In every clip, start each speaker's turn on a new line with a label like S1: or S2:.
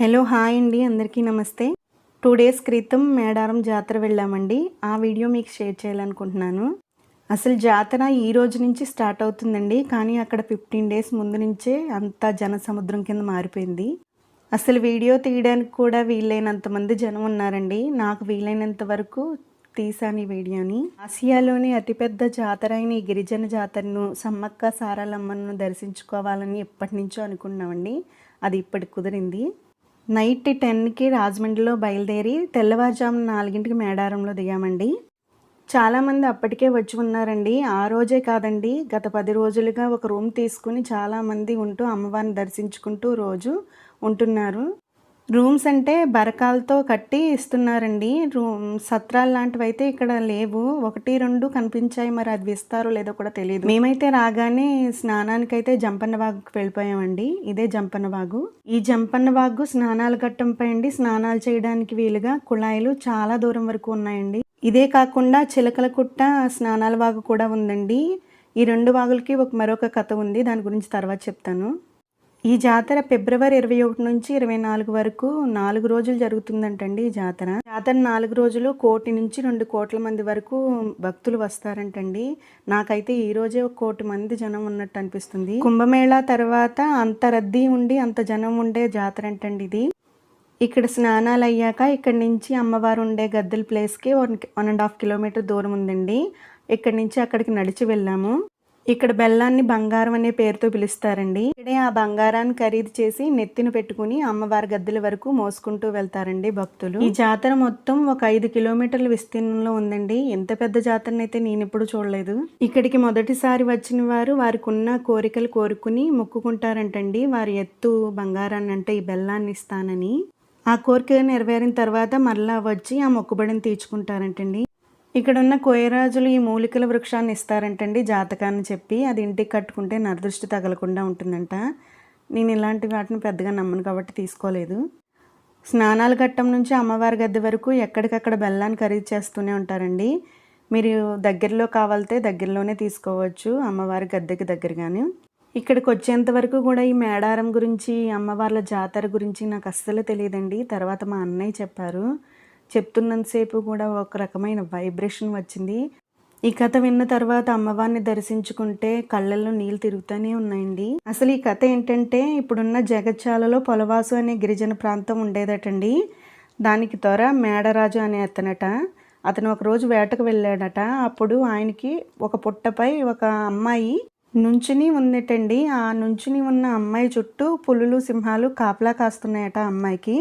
S1: Hello hi అండి. అందరికీ నమస్తే. టూ డేస్ క్రితం మేడారం జాతర వెళ్ళామండి. ఆ వీడియో మీకు షేర్ చేయాలనుకుంటున్నాను. అసలు జాతర ఈ రోజు నుంచి స్టార్ట్ అవుతుందండి. కానీ అక్కడ ఫిఫ్టీన్ డేస్ ముందు నుంచే అంతా జన సముద్రం కింద మారిపోయింది. అసలు వీడియో తీయడానికి కూడా వీలైనంత మంది జనం ఉన్నారండి. నాకు వీలైనంత వరకు తీసాను ఈ వీడియోని. ఆసియాలోని అతిపెద్ద జాతర అయిన ఈ గిరిజన జాతరను సమ్మక్క సారాలమ్మను దర్శించుకోవాలని ఎప్పటి నుంచో అనుకున్నామండి. అది ఇప్పటికి కుదిరింది. నైట్ టెన్కి రాజమండ్రిలో బయలుదేరి తెల్లవారుజామున నాలుగింటికి మేడారంలో దిగామండి. చాలామంది అప్పటికే వచ్చి ఉన్నారండి. ఆ రోజే కాదండి గత పది రోజులుగా ఒక రూమ్ తీసుకుని చాలామంది ఉంటూ అమ్మవారిని దర్శించుకుంటూ రోజు ఉంటున్నారు. రూమ్స్ అంటే బరకాలతో కట్టి ఇస్తున్నారండి. రూమ్ సత్రాలు లాంటివి అయితే ఇక్కడ లేవు. ఒకటి రెండు కనిపించాయి. మరి అది ఇస్తారో లేదో కూడా తెలియదు మేమైతే రాగానే స్నానానికైతే జంపన్నవాగుకి వెళ్ళిపోయామండి. ఇదే జంపన్నవాగు. ఈ జంపన్న వాగు స్నానాల ఘట్టంపై అండి. స్నానాలు చేయడానికి వీలుగా కుళాయిలు చాలా దూరం వరకు ఉన్నాయండి. ఇదే కాకుండా చిలకల కుట్ట స్నానాల వాగు కూడా ఉందండి. ఈ రెండు వాగులకి ఒక మరొక కథ ఉంది. దాని గురించి తర్వాత చెప్తాను. ఈ జాతర ఫిబ్రవరి ఇరవై ఒకటి నుంచి ఇరవై నాలుగు వరకు నాలుగు రోజులు జరుగుతుందంటండి ఈ జాతర. జాతర నాలుగు రోజులు కోటి నుంచి రెండు కోట్ల మంది వరకు భక్తులు వస్తారంటండి. నాకైతే ఈ రోజే ఒక కోటి మంది జనం ఉన్నట్టు అనిపిస్తుంది. కుంభమేళా తర్వాత అంత రద్దీ ఉండి అంత జనం ఉండే జాతర అంటండి ఇది. ఇక్కడ స్నానాలు అయ్యాక ఇక్కడ నుంచి అమ్మవారు ఉండే గద్దెల ప్లేస్కి one one and half kilometre దూరం ఉందండి. ఇక్కడ నుంచి అక్కడికి నడిచి వెళ్ళాము. ఇక్కడ బెల్లాన్ని బంగారం అనే పేరుతో పిలుస్తారండి. ఇక్కడే ఆ బంగారాన్ని ఖరీదు చేసి నెత్తిన పెట్టుకుని అమ్మవారి గద్దెల వరకు మోసుకుంటూ వెళ్తారండి భక్తులు. ఈ జాతర మొత్తం ఒక ఐదు కిలోమీటర్ల విస్తీర్ణంలో ఉందండి. ఎంత పెద్ద జాతరని అయితే నేను ఎప్పుడు చూడలేదు. ఇక్కడికి మొదటిసారి వచ్చిన వారు వారికి ఉన్న కోరికలు కోరుకుని మొక్కుకుంటారంటండి. వారి ఎత్తు బంగారాన్ని అంటే ఈ బెల్లాన్ని ఇస్తానని. ఆ కోరిక నెరవేరిన తర్వాత మరలా వచ్చి ఆ మొక్కుబడిని తీర్చుకుంటారంటండి. ఇక్కడున్న కోయరాజులు ఈ మూలికల వృక్షాన్ని ఇస్తారంటండి జాతకాన్ని చెప్పి. అది ఇంటికి కట్టుకుంటే నరదృష్టి తగలకుండా ఉంటుందంట. నేను ఇలాంటి వాటిని పెద్దగా నమ్మను కాబట్టి తీసుకోలేదు. స్నానాల ఘట్టం నుంచి అమ్మవారి గద్దె వరకు ఎక్కడికక్కడ బెల్లాన్ని ఖరీదు చేస్తూనే ఉంటారండి. మీరు దగ్గరలో కావాలితే దగ్గరలోనే తీసుకోవచ్చు అమ్మవారి గద్దెకి దగ్గరగానే. ఇక్కడికి వచ్చేంత వరకు కూడా ఈ మేడారం గురించి అమ్మవార్ల జాతర గురించి నాకు అస్సలు తెలియదండి. తర్వాత మా అన్నయ్య చెప్పారు. చెప్తున్నంతసేపు కూడా ఒక రకమైన వైబ్రేషన్ వచ్చింది. ఈ కథ విన్న తర్వాత అమ్మవారిని దర్శించుకుంటే కళ్ళల్లో నీళ్ళు తిరుగుతూనే ఉన్నాయండి. అసలు ఈ కథ ఏంటంటే ఇప్పుడున్న జగత్యాలలో పొలవాసు అనే గిరిజన ప్రాంతం ఉండేదటండి. దానికి త్వర మేడరాజు అనే అతనట. అతను ఒక రోజు వేటకు వెళ్ళాడట. అప్పుడు ఆయనకి ఒక పుట్టపై ఒక అమ్మాయి నుంచుని ఉందటండి. ఆ నుంచుని ఉన్న అమ్మాయి చుట్టూ పులులు సింహాలు కాపలా కాస్తున్నాయట అమ్మాయికి.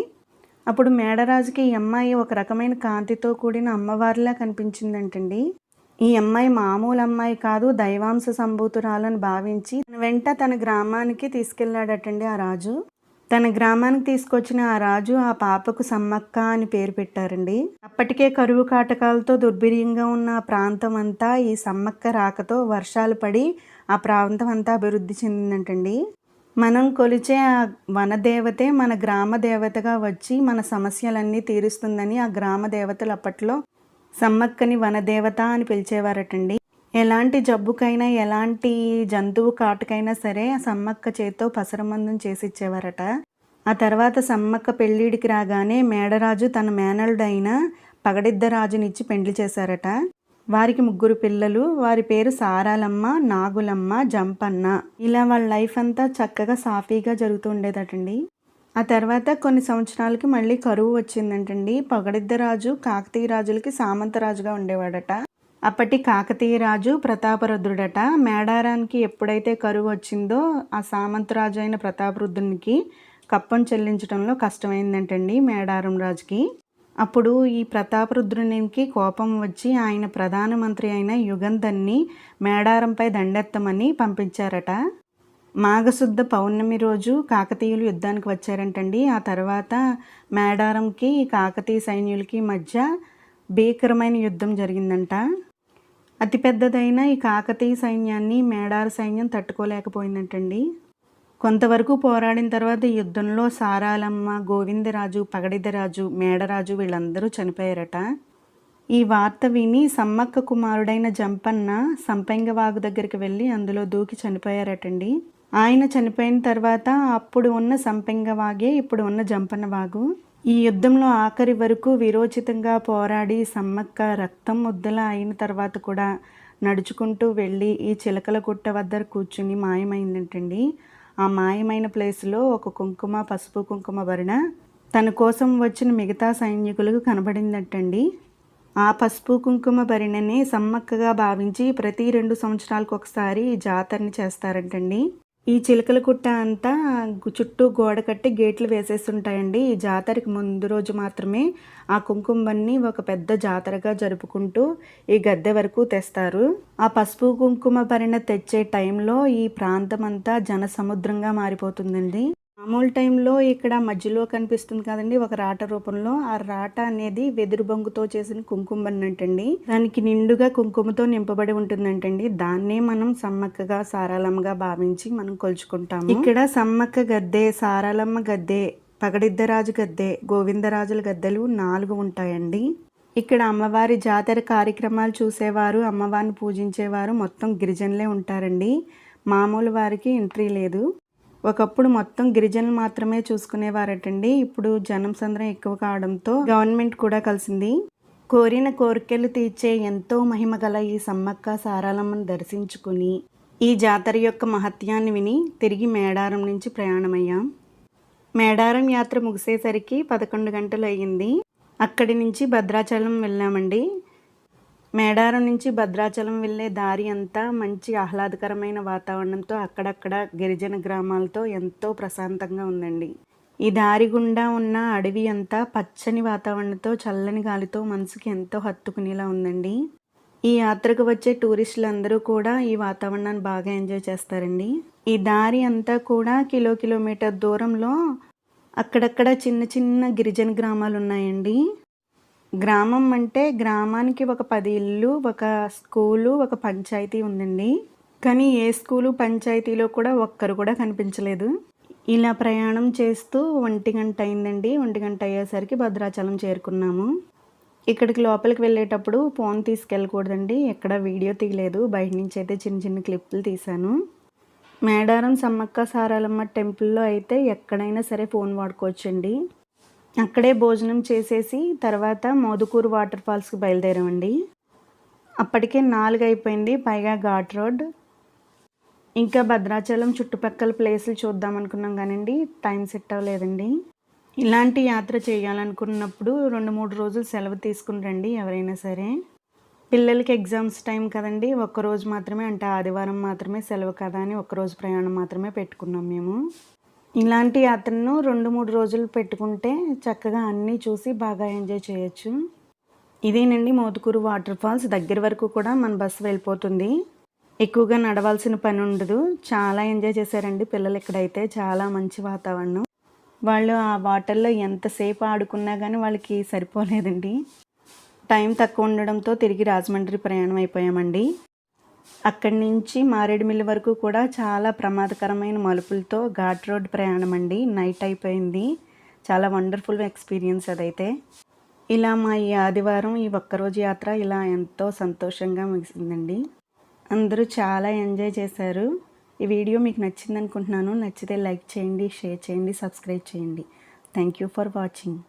S1: అప్పుడు మేడరాజుకి ఈ అమ్మాయి ఒక రకమైన కాంతితో కూడిన అమ్మవారిలా కనిపించిందంటండి. ఈ అమ్మాయి మామూలు అమ్మాయి కాదు దైవాంశ సంభూతురాలని భావించి తన వెంట తన గ్రామానికి తీసుకెళ్ళాడటండి ఆ రాజు. తన గ్రామానికి తీసుకొచ్చిన ఆ రాజు ఆ పాపకు సమ్మక్క అని పేరు పెట్టారండి. అప్పటికే కరువు కాటకాలతో దుర్భిర్యంగా ఉన్న ఆ ప్రాంతం అంతా ఈ సమ్మక్క రాకతో వర్షాలు పడి ఆ ప్రాంతం అంతా అభివృద్ధి చెందిందంటండి. మనం కొలిచే ఆ వనదేవతే మన గ్రామ దేవతగా వచ్చి మన సమస్యలన్నీ తీరుస్తుందని ఆ గ్రామ దేవతలు అప్పట్లో సమ్మక్కని వనదేవత అని పిలిచేవారటండి. ఎలాంటి జబ్బుకైనా ఎలాంటి జంతువు కాటుకైనా సరే ఆ సమ్మక్క చేత్తో పసరమందం చేసి ఇచ్చేవారట ఆ తర్వాత సమ్మక్క పెళ్ళిడికి రాగానే మేడరాజు తన మేనలుడైన పగడిద్దరాజునిచ్చి పెండ్లి చేశారట. వారికి ముగ్గురు పిల్లలు వారి పేరు సారాలమ్మ నాగులమ్మ జంపన్న. ఇలా వాళ్ళ లైఫ్ అంతా చక్కగా సాఫీగా జరుగుతూ ఉండేదటండి. ఆ తర్వాత కొన్ని సంవత్సరాలకి మళ్ళీ కరువు వచ్చిందంటండి. పగడిద్దరాజు కాకతీయ రాజులకి సామంతరాజుగా ఉండేవాడట. అప్పటి కాకతీయ రాజు ప్రతాపరుద్రుడట. మేడారానికి ఎప్పుడైతే కరువు వచ్చిందో ఆ సామంతరాజు అయిన ప్రతాపరుద్రునికి కప్పం చెల్లించడంలో కష్టమైందంటండి మేడారం రాజుకి. అప్పుడు ఈ ప్రతాపరుద్రునికి కోపం వచ్చి ఆయన ప్రధానమంత్రి అయిన యుగంధన్ని మేడారంపై దండెత్తమని పంపించారట. మాఘశుద్ధ పౌర్ణమి రోజు కాకతీయులు యుద్ధానికి వచ్చారంటండి. ఆ తర్వాత మేడారంకి కాకతీయ సైన్యులకి మధ్య భీకరమైన యుద్ధం జరిగిందంట. అతిపెద్దదైన ఈ కాకతీయ సైన్యాన్ని మేడార సైన్యం తట్టుకోలేకపోయిందంటండి. కొంతవరకు పోరాడిన తర్వాత యుద్ధంలో సారాలమ్మ గోవిందరాజు పగడిదరాజు మేడరాజు వీళ్ళందరూ చనిపోయారట. ఈ వార్త విని సమ్మక్క కుమారుడైన జంపన్న సంపెంగ వాగు దగ్గరికి వెళ్ళి అందులో దూకి చనిపోయారటండి. ఆయన చనిపోయిన తర్వాత అప్పుడు ఉన్న సంపెంగ వాగే ఇప్పుడు ఉన్న జంపన్న వాగు ఈ యుద్ధంలో ఆఖరి వరకు విరోచితంగా పోరాడి సమ్మక్క రక్తం ముద్దల అయిన తర్వాత కూడా నడుచుకుంటూ వెళ్ళి ఈ చిలకల గుట్ట వద్ద కూర్చుని మాయమైందంటండి. ఆ మాయమైన ప్లేస్లో ఒక కుంకుమ పసుపు కుంకుమ భరణ తన కోసం వచ్చిన మిగతా సైనికులకు కనబడిందటండి. ఆ పసుపు కుంకుమ భరిణని సమ్మక్కగా భావించి ప్రతి రెండు సంవత్సరాలకు ఒకసారి జాతరని చేస్తారంటండి. ఈ చిలకల కుట్ట అంతా చుట్టూ గోడ కట్టి గేట్లు వేసేసి ఉంటాయండి ఈ జాతరకి ముందు రోజు మాత్రమే ఆ కుంకుమని ఒక పెద్ద జాతరగా జరుపుకుంటూ ఈ గద్దె వరకు తెస్తారు. ఆ పసుపు కుంకుమ పరిణ తెచ్చే టైంలో ఈ ప్రాంతం అంతా జన సముద్రంగా మారిపోతుందండి. మామూలు టైంలో ఇక్కడ మధ్యలో కనిపిస్తుంది కదండి ఒక రాట రూపంలో. ఆ రాట అనేది వెదురు బొంగుతో చేసిన కుంకుమ అన్నట్టండి. దానికి నిండుగా కుంకుమతో నింపబడి ఉంటుందంటండి. దాన్నే మనం సమ్మక్కగా సారాలమ్మగా భావించి మనం కొలుచుకుంటాము. ఇక్కడ సమ్మక్క గద్దె సారాలమ్మ గద్దె పగడిద్దరాజు గద్దె గోవిందరాజుల గద్దెలు నాలుగు ఉంటాయండి. ఇక్కడ అమ్మవారి జాతర కార్యక్రమాలు చూసేవారు అమ్మవారిని పూజించేవారు మొత్తం గిరిజనులే ఉంటారండి. మామూలు వారికి ఎంట్రీ లేదు. ఒకప్పుడు మొత్తం గిరిజనులు మాత్రమే చూసుకునేవారటండి. ఇప్పుడు జనం సంద్రం ఎక్కువ కావడంతో గవర్నమెంట్ కూడా కలిసింది. కోరిన కోరికలు తీర్చే ఎంతో మహిమ గల ఈ సమ్మక్క సారాలమ్మను దర్శించుకుని ఈ జాతర యొక్క మహత్యాన్ని విని తిరిగి మేడారం నుంచి ప్రయాణమయ్యాం. మేడారం యాత్ర ముగిసేసరికి పదకొండు గంటలు అయ్యింది అక్కడి నుంచి భద్రాచలం వెళ్ళామండి. మేడారం నుంచి భద్రాచలం వెళ్ళే దారి అంతా మంచి ఆహ్లాదకరమైన వాతావరణంతో అక్కడక్కడ గిరిజన గ్రామాలతో ఎంతో ప్రశాంతంగా ఉందండి. ఈ దారి గుండా ఉన్న అడవి అంతా పచ్చని వాతావరణంతో చల్లని గాలితో మనసుకి ఎంతో హత్తుకునేలా ఉందండి. ఈ యాత్రకు వచ్చే టూరిస్టులు అందరూ కూడా ఈ వాతావరణాన్ని బాగా ఎంజాయ్ చేస్తారండి. ఈ దారి అంతా కూడా కిలో కిలోమీటర్ దూరంలో అక్కడక్కడ చిన్న చిన్న గిరిజన గ్రామాలు ఉన్నాయండి. గ్రామం అంటే గ్రామానికి ఒక పది ఇల్లు ఒక స్కూలు ఒక పంచాయతీ ఉందండి. కానీ ఏ స్కూలు పంచాయతీలో కూడా ఒక్కరు కూడా కనిపించలేదు. ఇలా ప్రయాణం చేస్తూ ఒంటి గంట అయిందండి. ఒంటి గంట అయ్యేసరికి భద్రాచలం చేరుకున్నాము. ఇక్కడికి లోపలికి వెళ్ళేటప్పుడు ఫోన్ తీసుకెళ్ళకూడదండి. ఎక్కడ వీడియో తీయలేదు. బయట నుంచి అయితే చిన్న చిన్న క్లిప్పులు తీశాను. మేడారం సమ్మక్క సారాలమ్మ టెంపుల్లో అయితే ఎక్కడైనా సరే ఫోన్ వాడుకోవచ్చండి. అక్కడే భోజనం చేసేసి తర్వాత మోదుకూరు వాటర్ ఫాల్స్కి బయలుదేరామండి. అప్పటికే నాలుగు అయిపోయింది పైగా ఘాట్ రోడ్. ఇంకా భద్రాచలం చుట్టుపక్కల ప్లేసులు చూద్దాం అనుకున్నాం కానివ్వండి టైం సెట్ అవ్వలేదండి. ఇలాంటి యాత్ర చేయాలనుకున్నప్పుడు రెండు మూడు రోజులు సెలవు తీసుకుని రండి ఎవరైనా సరే. పిల్లలకి ఎగ్జామ్స్ టైం కదండి ఒక్కరోజు మాత్రమే అంటే ఆదివారం మాత్రమే సెలవు కదా అని ఒక్కరోజు ప్రయాణం మాత్రమే పెట్టుకున్నాం మేము. ఇలాంటి యాత్రను రెండు మూడు రోజులు పెట్టుకుంటే చక్కగా అన్నీ చూసి బాగా ఎంజాయ్ చేయొచ్చు. ఇదేనండి మోతుకూరు వాటర్ ఫాల్స్. దగ్గర వరకు కూడా మన బస్సు వెళ్ళిపోతుంది. ఎక్కువగా నడవాల్సిన పని ఉండదు. చాలా ఎంజాయ్ చేశారండి పిల్లలు ఇక్కడైతే. చాలా మంచి వాతావరణం. వాళ్ళు ఆ వాటర్లో ఎంతసేపు ఆడుకున్నా కానీ వాళ్ళకి సరిపోలేదండి. టైం తక్కువ ఉండడంతో తిరిగి రాజమండ్రి ప్రయాణం అయిపోయామండి. అక్కడి నుంచి మారేడుమిల్లి వరకు కూడా చాలా ప్రమాదకరమైన మలుపులతో ఘాట్ రోడ్ ప్రయాణం అండి. నైట్ అయిపోయింది. చాలా వండర్ఫుల్ ఎక్స్పీరియన్స్ అదైతే. ఇలా మా ఈ ఆదివారం ఈ ఒక్కరోజు యాత్ర ఇలా ఎంతో సంతోషంగా ముగిసిందండి. అందరూ చాలా ఎంజాయ్ చేశారు. ఈ వీడియో మీకు నచ్చింది అనుకుంటున్నాను నచ్చితే లైక్ చేయండి షేర్ చేయండి సబ్స్క్రైబ్ చేయండి. Thank you for watching.